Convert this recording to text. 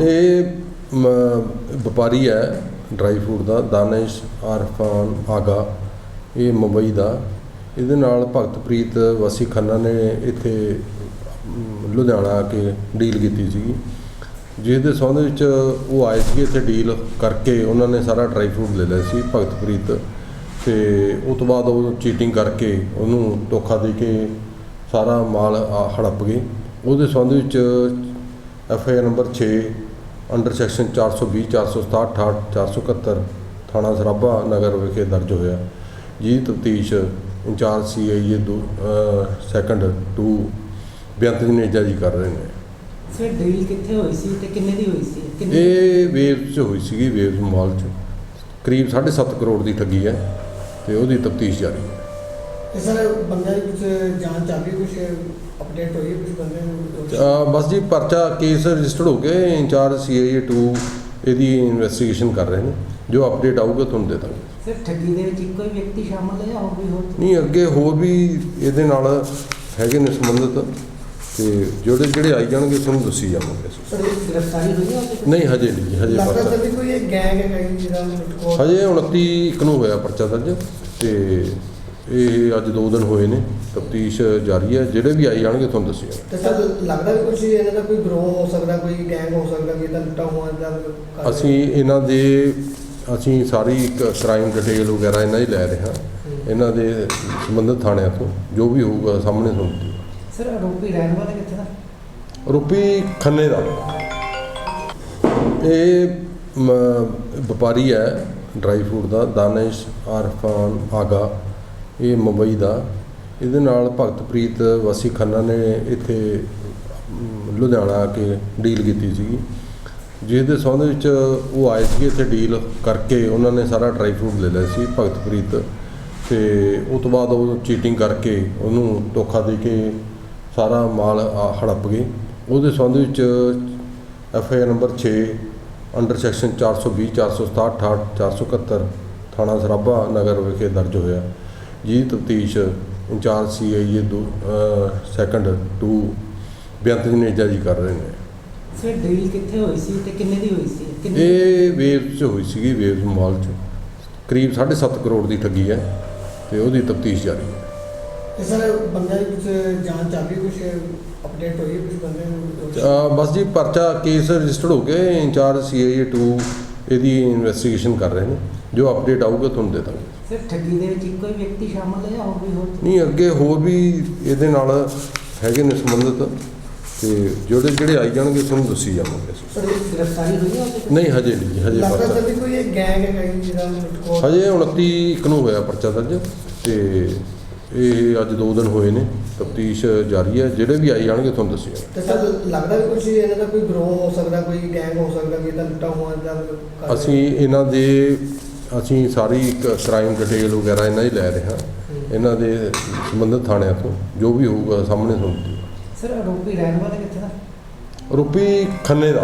ਇਹ, ਮ- ਵਪਾਰੀ ਹੈ ਡਰਾਈ ਫਰੂਟ ਦਾ, ਦਾਨਿਸ਼, ਆਰਫਾਨ, ਆਗਾ, ਇਹ ਮੁੰਬਈ ਦਾ। ਇਹਦੇ ਨਾਲ ਭਗਤਪ੍ਰੀਤ ਵਾਸੀ ਖੰਨਾ ਨੇ ਇੱਥੇ ਲੁਧਿਆਣਾ ਆ ਕੇ ਡੀਲ ਕੀਤੀ ਸੀਗੀ। ਜਿਹਦੇ ਸੰਬੰਧ ਵਿੱਚ ਉਹ ਆਏ ਸੀ ਇੱਥੇ ਡੀਲ ਕਰਕੇ ਉਹਨਾਂ ਨੇ ਸਾਰਾ ਡਰਾਈ ਫਰੂਟ ਲੈ ਲਿਆ ਸੀ ਭਗਤਪ੍ਰੀਤ। ਤੇ ਉਸ ਤੋਂ ਬਾਅਦ ਉਹ ਚੀਟਿੰਗ ਕਰਕੇ ਉਹਨੂੰ ਧੋਖਾ ਦੇ ਕੇ ਸਾਰਾ ਮਾਲ ਆ- ਹੜੱਪ ਗਏ। ਉਹਦੇ ਸੰਬੰਧ ਵਿੱਚ F I R number 6 under section 420 467 68 471 ਥਾਣਾ ਸਰਾਭਾ ਨਗਰ ਵਿਖੇ ਦਰਜ ਹੋਇਆ। ਜੀ ਤਫਤੀਸ਼ ਇੰਚਾਰਜ ਸੀ ਆਈ ਏ ਦੋ ਸੈਕੰਡ 2 ਬੇਅੰਤ ਜਨੇਜਾ ਜੀ ਕਰ ਰਹੇ ਨੇ। ਸਰ ਡੀਲ ਕਿੱਥੇ ਹੋਈ ਸੀ ਤੇ ਕਿੰਨੇ ਦੀ ਹੋਈ ਸੀ? ਇਹ ਵੇਵ 'ਚ ਹੋਈ ਸੀਗੀ ਵੇਵ ਮਾਲ 'ਚ। ਕਰੀਬ 7.5 ਕਰੋੜ ਦੀ ਠੱਗੀ ਹੈ ਤੇ ਉਹਦੀ ਤਫਤੀਸ਼ ਜਾਰੀ ਹੈ। ਇਹ ਸਰ ਬੰਦਿਆਂ ਦੀ ਕੁਝ ਜਾਂਚ ਚੱਲ ਰਹੀ ਕੁਝ ਅਪਡੇਟ ਹੋਈ ਕੁਝ ਬੰਦੇ ਨੂੰ ਅਹ ਬਸ ਜੀ ਪਰਚਾ ਕੇਸ ਰਜਿਸਟਰਡ ਹੋ ਗਿਆ ਇੰਚਾਰਜ ਸੀਆਈਏ 2 ਇਹਦੀ ਇਨਵੈਸਟੀਗੇਸ਼ਨ ਕਰ ਰਹੇ ਨੇ। ਜੋ ਅਪਡੇਟ ਆਊਗਾ ਤੁਹਾਨੂੰ ਦੇ ਦਾਂਗੇ। ਸਰ ਠੱਗੀ ਦੇ ਵਿੱਚ ਇੱਕੋ ਹੀ ਵਿਅਕਤੀ ਸ਼ਾਮਲ ਹੈ ਜਾਂ ਹੋਰ ਵੀ ਹੋਰ? ਨਹੀਂ ਅੱਗੇ ਹੋਰ ਵੀ ਇਹਦੇ ਨਾਲ ਹੈਗੇ ਨੇ ਸੰਬੰਧਿਤ। ਤੇ ਜਿਹੜੇ ਜਿਹੜੇ ਆਈ ਜਾਣਗੇ ਤੁਹਾਨੂੰ ਦੱਸੀ ਜਾਵਾਂਗੇ ਅਸੀਂ। ਸਰ ਗ੍ਰਿਫਤਾਰੀ ਹੋਈ ਹੈ ਉਹਦੇ ਨਹੀਂ ਹਜੇ ਨਹੀਂ ਜੀ, ਹਜੇ ਲੱਗਦਾ ਪਰਚਾ। ਵੀ ਕੋਈ ਇਹ ਗੈਂਗ ਹੈ ਕਹੀਂ ਜਿਹਦਾ ਲੁੱਟਖੋ ਹਜੇ 29 ਇੱਕ ਨੂੰ ਹੋਇਆ ਪਰਚਾ ਦਰਜ ਤੇ ਇਹ ਅੱਜ 2 ਦਿਨ ਹੋਏ ਨੇ ਤਫਤੀਸ਼ ਜਾਰੀ ਹੈ ਜਿਹੜੇ ਵੀ ਆਈ ਜਾਣਗੇ ਤੁਹਾਨੂੰ ਦੱਸੀ ਜਾਵਾਂਗੇ ਤੇ ਸਰ ਲੱਗਦਾ ਵੀ ਕੁਝ ਇਹਨਾਂ ਦਾ ਕੋਈ ਗਰੋਹ ਹੋ ਸਕਦਾ ਕੋਈ ਗੈਂਗ ਹੋ ਸਕਦਾ ਵੀ ਇਹਦਾ ਲੁੱਟਾ ਹੋਇਆ ਦਾ ਅਸੀਂ ਇਹਨਾਂ ਦੇ ਅਸੀਂ ਸਾਰੀ ਇੱਕ ਕ੍ਰਾਈਮ ਡਿਟੇਲ ਵਗੈਰਾ ਇਹਨਾਂ ਦੀ ਲੈ ਰਹੇ ਹਾਂ। ਇਹਨਾਂ ਦੇ ਸੰਬੰਧਿਤ ਥਾਣਿਆਂ ਤੋਂ ਜੋ ਵੀ ਹੋਊਗਾ ਸਾਹਮਣੇ ਤੁਹਾਨੂੰ ਸਰ ਆਰੋਪੀ ਰਹਿਣ ਵਾਲਾ ਕਿੱਥੇ ਦਾ ਰੂਪੀ ਖੰਨੇ ਦਾ। ਇਹ ਵਪਾਰੀ ਹੈ ਡਰਾਈ ਫਰੂਟ ਦਾ ਦਾਨਿਸ਼ ਆਰਫਾਨ ਆਗਾ। ਇਹ ਮੁੰਬਈ ਦਾ। ਇਹਦੇ ਨਾਲ ਭਗਤਪ੍ਰੀਤ ਵਾਸੀ ਖੰਨਾ ਨੇ ਇੱਥੇ ਲੁਧਿਆਣਾ ਆ ਕੇ ਡੀਲ ਕੀਤੀ ਸੀਗੀ। ਜਿਹਦੇ ਸੰਬੰਧ ਵਿੱਚ ਉਹ ਆਏ ਸੀਗੇ ਇੱਥੇ ਡੀਲ ਕਰਕੇ ਉਹਨਾਂ ਨੇ ਸਾਰਾ ਡਰਾਈ ਫਰੂਟ ਲੈ ਲਿਆ ਸੀ ਭਗਤਪ੍ਰੀਤ। ਤੇ ਉਸ ਤੋਂ ਬਾਅਦ ਉਹ ਚੀਟਿੰਗ ਕਰਕੇ ਉਹਨੂੰ ਧੋਖਾ ਦੇ ਕੇ ਸਾਰਾ ਮਾਲ ਹੜੱਪ ਗਏ। ਉਹਦੇ ਸੰਬੰਧ ਵਿੱਚ F I R number 6 under section 420 467 68 471 ਥਾਣਾ ਸਰਾਭਾ ਨਗਰ ਵਿਖੇ ਦਰਜ ਹੋਇਆ। ਜੀ ਤਫਤੀਸ਼ ਇੰਚਾਰਜ ਸੀ ਆਈ ਏ ਦੋ ਸੈਕੰਡ 2 ਬੇਅੰਤ ਜਨੇਜਾ ਜੀ ਕਰ ਰਹੇ ਨੇ। ਸਰ ਡੀਲ ਕਿੱਥੇ ਹੋਈ ਸੀ ਤੇ ਕਿੰਨੇ ਦੀ ਹੋਈ ਸੀ? ਕਿੰਨੇ ਇਹ ਵੇਵ 'ਚ ਹੋਈ ਸੀਗੀ ਵੇਵ ਮਾਲ 'ਚ। ਕਰੀਬ 7.5 ਕਰੋੜ ਦੀ ਠੱਗੀ ਹੈ ਤੇ ਉਹਦੀ ਤਫਤੀਸ਼ ਜਾਰੀ ਹੈ। ਇਹ ਸਰ ਬੰਦਿਆਂ ਦੀ ਕੁਝ ਜਾਂਚ ਚੱਲ ਰਹੀ ਕੁਝ ਅਪਡੇਟ ਹੋਈ ਕੁਝ ਬੰਦੇ ਨੂੰ ਬਸ ਜੀ ਪਰਚਾ ਕੇਸ ਰਜਿਸਟਰਡ ਹੋ ਗਿਆ ਇੰਚਾਰਜ ਸੀਆਈਏ 2 ਇਹਦੀ ਇਨਵੈਸਟੀਗੇਸ਼ਨ ਕਰ ਰਹੇ ਨੇ। ਜੋ ਅਪਡੇਟ ਆਊਗਾ ਤੁਹਾਨੂੰ ਦੇ ਦਾਂਗੇ। ਸਰ ਠੱਗੀ ਦੇ ਵਿੱਚ ਇੱਕੋ ਹੀ ਵਿਅਕਤੀ ਸ਼ਾਮਲ ਹੈ ਜਾਂ ਹੋਰ ਵੀ ਹੋਰ ਨਹੀਂ ਅੱਗੇ ਹੋਰ ਵੀ ਇਹਦੇ ਨਾਲ ਹੈਗੇ ਨੇ ਸੰਬੰਧਿਤ ਤੇ ਜਿਹੜੇ ਜਿਹੜੇ ਆਈ ਜਾਣਗੇ ਤੁਹਾਨੂੰ ਦੱਸੀ ਜਾਵਾਂਗੇ। ਸਰ ਗ੍ਰਿਫਤਾਰੀ ਹੋਈ ਹੈ ਨਹੀਂ ਹਜੇ ਨਹੀਂ ਹਜੇ ਲੱਗਦਾ ਪਰਚਾ। ਸਰ ਕੋਈ ਇਹ ਗੈਂਗ ਹੈ ਲੁੱਟਖੋ ਹਜੇ 29 ਇੱਕ ਨੂੰ ਹੋਇਆ ਪਰਚਾ ਦਰਜ ਤੇ ਇਹ ਅੱਜ 2 ਦਿਨ ਹੋਏ ਨੇ ਤਫਤੀਸ਼ ਜਾਰੀ ਹੈ ਜਿਹੜੇ ਵੀ ਆਈ ਜਾਣਗੇ ਤੁਹਾਨੂੰ ਦੱਸੀ ਜਾਵਾਂਗੇ। ਤੇ ਸਰ ਲੱਗਦਾ ਵੀ ਕੁਝ ਇਹਨਾਂ ਦਾ ਕੋਈ ਗਰੋਹ ਹੋ ਸਕਦਾ ਕੋਈ ਗੈਂਗ ਹੋ ਸਕਦਾ ਵੀ ਇਹਦਾ ਲੁੱਟਾ ਹੋਇਆ ਦਾ ਅਸੀਂ ਇਹਨਾਂ ਦੇ ਅਸੀਂ ਸਾਰੀ ਇੱਕ ਕ੍ਰਾਈਮ ਡਿਟੇਲ ਵਗੈਰਾ ਇਹਨਾਂ ਦੀ ਲੈ ਰਹੇ ਹਾਂ। ਇਹਨਾਂ ਦੇ ਸੰਬੰਧਿਤ ਥਾਣਿਆਂ ਤੋਂ ਜੋ ਵੀ ਹੋਊਗਾ ਸਾਹਮਣੇ ਤੁਹਾਨੂੰ ਸਰ ਆਰੋਪੀ ਰਹਿਣ ਵਾਲਾ ਕਿੱਥੇ ਦਾ? ਰੂਪੀ ਖੰਨੇ ਦਾ।